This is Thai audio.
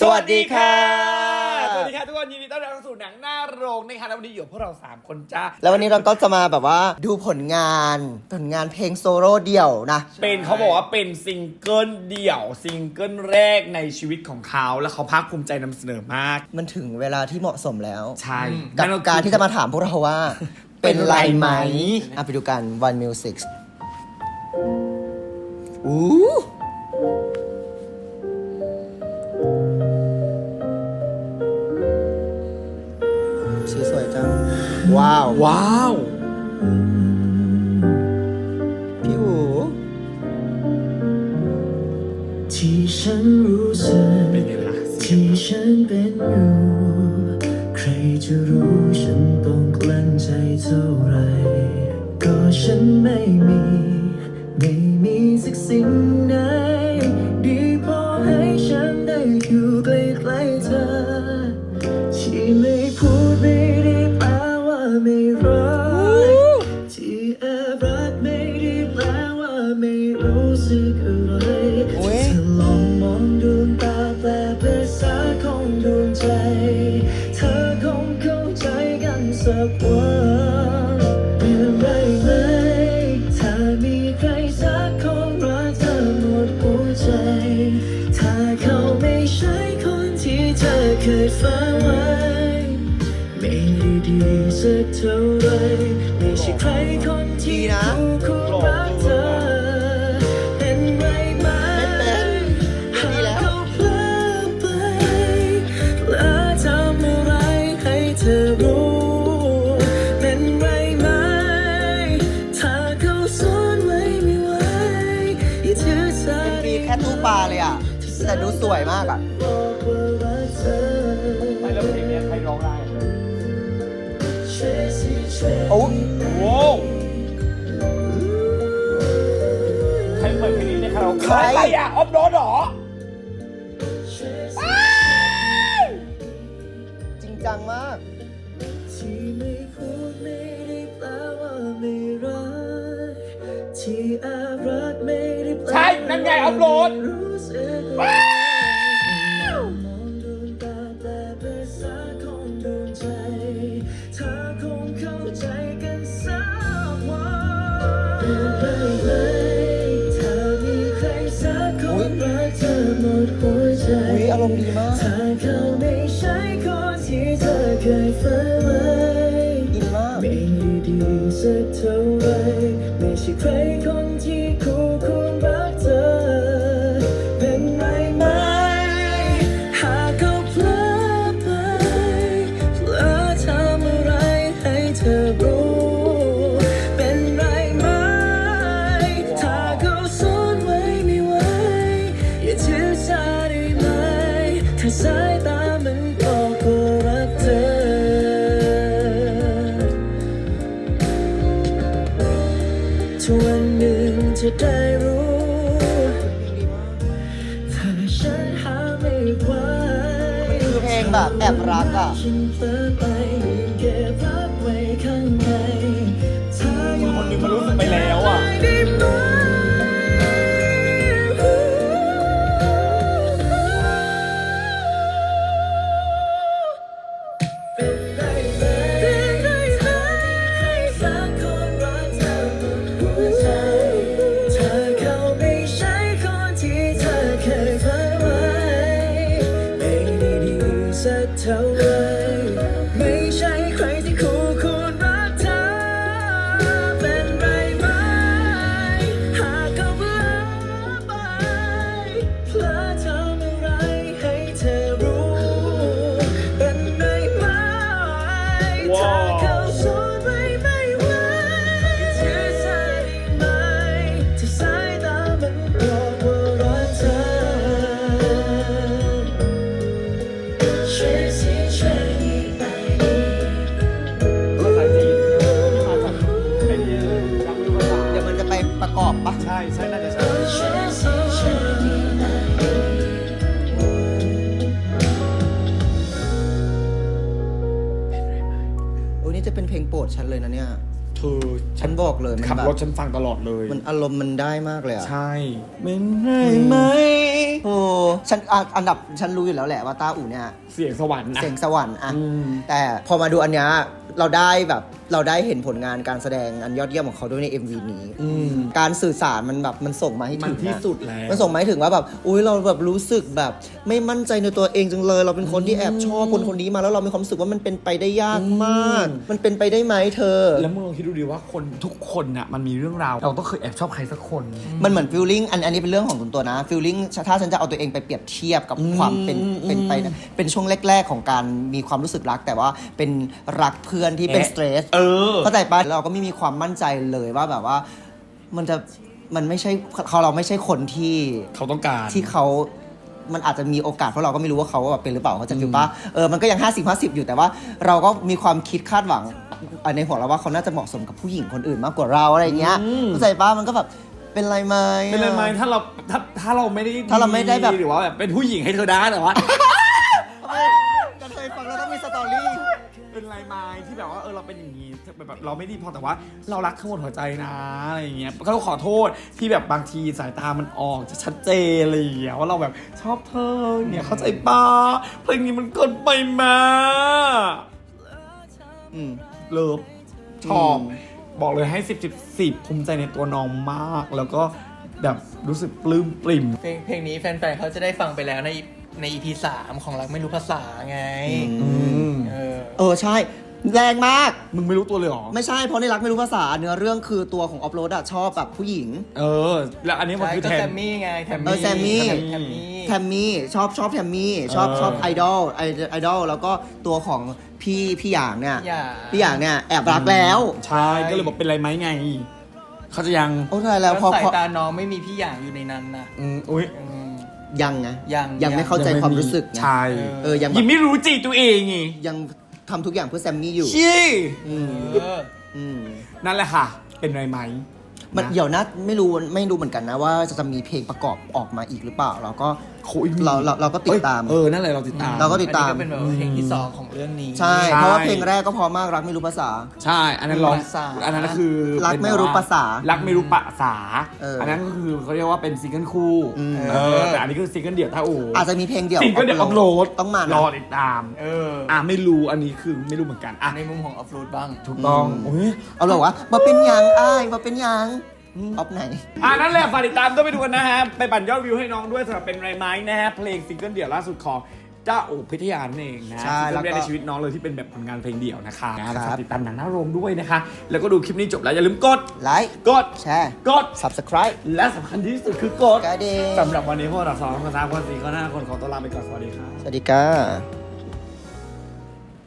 สวัสดีค่ะ สวัสดีค่ะทุกคนยินดีต้อนรับเข้าสู่หนังหน้าโรงนะคะแล้ววันนี้อยู่กับพวกเรา 3 คนจ้า แล้ววันนี้เราก็จะมาแบบว่าดูผลงานผลงานเพลงโซโล่เดี่ยวนะ เป็นเขาบอกว่าเป็นซิงเกิลเดี่ยวซิงเกิลแรกในชีวิตของเขาและเขาภาคภูมิใจนำเสนอมาก มันถึงเวลาที่เหมาะสมแล้วใช่กับนั่นคือการที่จะมาถามพวกเราว่า เป็นไรไหมอะไปดูกัน One Music อู้ ว้าว ว้าว พี่หูที่ฉันรู้สึกเป็นไงล่ะที่ฉันเป็นอยู่ใครจะรู้ฉันต้องกลั้นใจเท่าไหรก็ฉันไม่มี ไม่มีสักสิ่งไหนดีพอให้ฉันได้อยู่ใกล้ๆเธอ ที่ไม่พูดไม่ รักที่แอบรักไม่ได้แปลว่าไม่รู้สึกอะไรโอ้ย เธอลองมองดวงตาแปลภาษาของดวงใจ เธอคงเข้าใจกันสักวันเป็นไรไหมถ้ามีใครสักคนรักเธอหมดหัวใจ ถ้าเขาไม่ใช่คนที่เธอเคยฝันไว้ ดีสักเท่าไรไม่ใช่ใครคนที่นะคู่รักเธอเป็นไรไหมเป็นไม่ดีแล้วหากเขาเพลอไปและทำอะไรให้เธอรู้เป็นไรไหมถ้าเขาซ่อนไว้ไม่ไหวอย่าถือสามีแค่ตู้ปลาเลยอะ แต่ดูสวยมากอะ งจังมาก ที่ไม่พูดไม่ได้แปลว่าไม่รักที่แอบรักไม่ได้แปลใช่นั่นไงอัพโหลด รู้สึกว่ามองดวงตาแปลภาษาของดวงใจเธอคงเข้าใจกันสักวันเป็นไรไหมถ้ามีใครสักคนรักเธอหมดหัวใจ อุ้ยอารมณ์ดีมาก ถ้าเขาไม่ใช่คน ที่เธอ จะได้รู้ถ้าฉันหาไม่ไหวมันคือเพลงแบบแอบรักอะฉันเผลอไปเก็บรักไว้ข้างในถ้าคนคนหนึ่งมันรู้สึกไปแล้วอะได้ไหมเป็นไรไหมเป็น เท่าไร จะเป็นเพลงโปรดฉันเลยนะเนี่ยเธอฉันบอกเลยมันขับแบบรถฉันฟังตลอดเลย มันอารมณ์มันได้มากเลยอะใช่เป็นไรไหม โอ้ฉันอะอันดับฉันรู้อยู่แล้วแหละว่าต้าอู่เนี่ย เสียงสวรรค์นะ เสียงสวรรค์อะอืม แต่พอมาดูอันเนี้ยเราได้แบบ เราได้เห็นผลงานการแสดงอันยอดเยี่ยมของเขาด้วยใน MV นี้ อืม การสื่อสารมันแบบมันส่งมาให้มันถึงที่อะสุดแล้ว มันส่งมาให้ถึงว่าแบบอุ้ยเราแบบรู้สึกแบบ ไม่มั่นใจในตัวเองจังเลย เราเป็นคนที่แอบชอบคนคนนี้มาแล้วเรามีความรู้สึกว่ามันเป็นไปได้ยากมาก มันเป็นไปได้ไหมเธอ แล้วมึงลองคิดดูดิว่าคนทุกคนน่ะมันมีเรื่องราว เราต้องเคยแอบชอบใครสักคน มันเหมือนฟิลลิ่งอันอันนี้เป็นเรื่องของส่วนตัวนะฟิลลิ่งถ้าฉันจะเอาตัวเองไปเปรียบเทียบกับความเป็นอืมเป็นไปนะเป็นช่วงแรก ๆ ของการมีความรู้สึกรัก แต่ว่าเป็นรักเพื่อนที่เป็นสเตรสเออ เข้าใจปะเราก็ไม่มีความมั่นใจเลยว่าแบบว่ามันจะมันไม่ใช่เขาเราไม่ใช่คนที่เขาต้องการ ที่เขามันอาจจะมีโอกาสเพราะเราก็ไม่รู้ว่าเขาแบบเป็นหรือเปล่าเขาใจะฟิลปะเออมันก็ยัง 50 50 อยู่แต่ว่าเราก็มีความคิดคาดหวังอะในหัวเราว่าเขาน่าจะเหมาะสมกับผู้หญิงคนอื่นมากกว่าเราอะไรเงี้ยอืมเข้าใจปะมันก็แบบเป็นไรไหมเป็นไรไหมถ้าเราถ้าถ้าเราไม่ได้ถ้าเราไม่ได้แบบหรือว่าแบบเป็นผู้หญิงให้เธอได้แต่ว่ากระเทยฟังแล้วต้องมีสตอรี่ เป็นไรไหมที่แบบว่าเออเราเป็นอย่างนี้แบบแบบเราไม่ดีพอแต่ว่า เรารักทั้งหมดหัวใจนะอะไรอย่างเงี้ยก็ต้องขอโทษที่แบบบางทีสายตามันออกจะชัดเจนอะไรอย่างเงี้ยว่าเราแบบชอบเธอเนี่ยเข้าใจปะเพลงนี้มันเกินไปมาอืมเลิฟชอบอืมบอกเลยให้สิบสิบสิบภูมิใจในตัวน้องมาก แล้วก็แบบรู้สึกปลื้มปริ่ม เพลงเพลงนี้แฟนๆเขาจะได้ฟังไปแล้วในใน EP สามของรักไม่รู้ภาษาไง อืม เออ เออใช่ แรงมาก มึงไม่รู้ตัวเลยเหรอ ไม่ใช่เพราะในรักไม่รู้ภาษาเนื้อเรื่องคือตัวของออฟโรดอะชอบแบบผู้หญิง เออ แล้วอันนี้มันใช่คือก็แทแซน มมี่ไงแทมเออแซมมี่แทมมี่ แทมมี่ชอบชอบแทมมี่ชอบเออ ชอบไอดอลไอไอดอลแล้วก็ตัวของพี่พี่หยางเนี่ยพี่หยาง พี่หยางเนี่ยแอบรักแล้ว ใช่ก็เลยบอกเป็นไรไหมไง เขาจะยังโอ้ตายแล้วพอสายพอตาน้องไม่มีพี่อย่างอยู่ในนั้นนะอืมอุ้ยอืม ยังไงยังยัง ไม่เข้าใจความรู้สึกไงใช่เออยังแบยับงไม่รู้จีตัวเองไงยัง ทำทุกอย่างเพื่อแซมมี่อยู่ ชี้อืมเอออืม นั่นแหละค่ะ เป็นไรไหมมันนะ เดี๋ยวนะไม่รู้ไม่รู้เหมือนกันนะว่าจะมีเพลงประกอบออกมาอีกหรือเปล่า เราก็ โอ้ยมีเราเราเราก็ติดตาม เออ นั่นแหละเราติดตาม เราก็ติดตาม อันนี้ก็เป็นแบบว่าเพลงที่สองของเรื่องนี้ ใช่เพราะว่าเพลงแรกก็พอมากรักไม่รู้ภาษา ใช่ อันนั้นร้องภาษา อันนั้นคือรักไม่รู้ภาษารักไม่รู้ภาษา เอออัอันนั้นก็คือเขาเรียกว่าเป็นซิงเกิลคู่อืม เออแต่อันนี้คือซิงเกิลเดี่ยวถ้าโอ้อาจจะมีเพลงเดี่ยวซิงเกิลเดี่ยวอัพโหลดต้องมานะ รอติดตาม เอออะไม่รู้อันนี้คือไม่รู้เหมือนกันอะในมุมของออฟโรดบ้าง ถูกต้องอืม โอ้ยเอาเลยว่ามาเป็นหยังอ้ายมาเป็นหยัง ออฟไหน อ่านั่นแหละฝากติดตามด้วยไปดูกันนะฮะ ไปปั่นยอดวิวให้น้องด้วยสำหรับเป็นไรไหมนะฮะ เพลงซิงเกิลเดี่ยวล่าสุดของเจ้าโอบพิทยานั่นเองนะใช่ซิงเกิลแรกแล้วก็ในชีวิตน้องเลยที่เป็นแบบผลงานเพลงเดี่ยวนะคะครับแล้วฝากติดตามหนังหน้าโรงด้วยนะคะ แล้วก็ดูคลิปนี้จบแล้วอย่าลืมกด ไลค์ กด แชร์ กด subscribe และสำคัญที่สุดคือกดกระดิ่งสำหรับวันนี้พวกเราสองคนสามคนสี่คนห้าคนขอตัวลาไปก่อนสวัสดีครับ สวัสดีค่ะ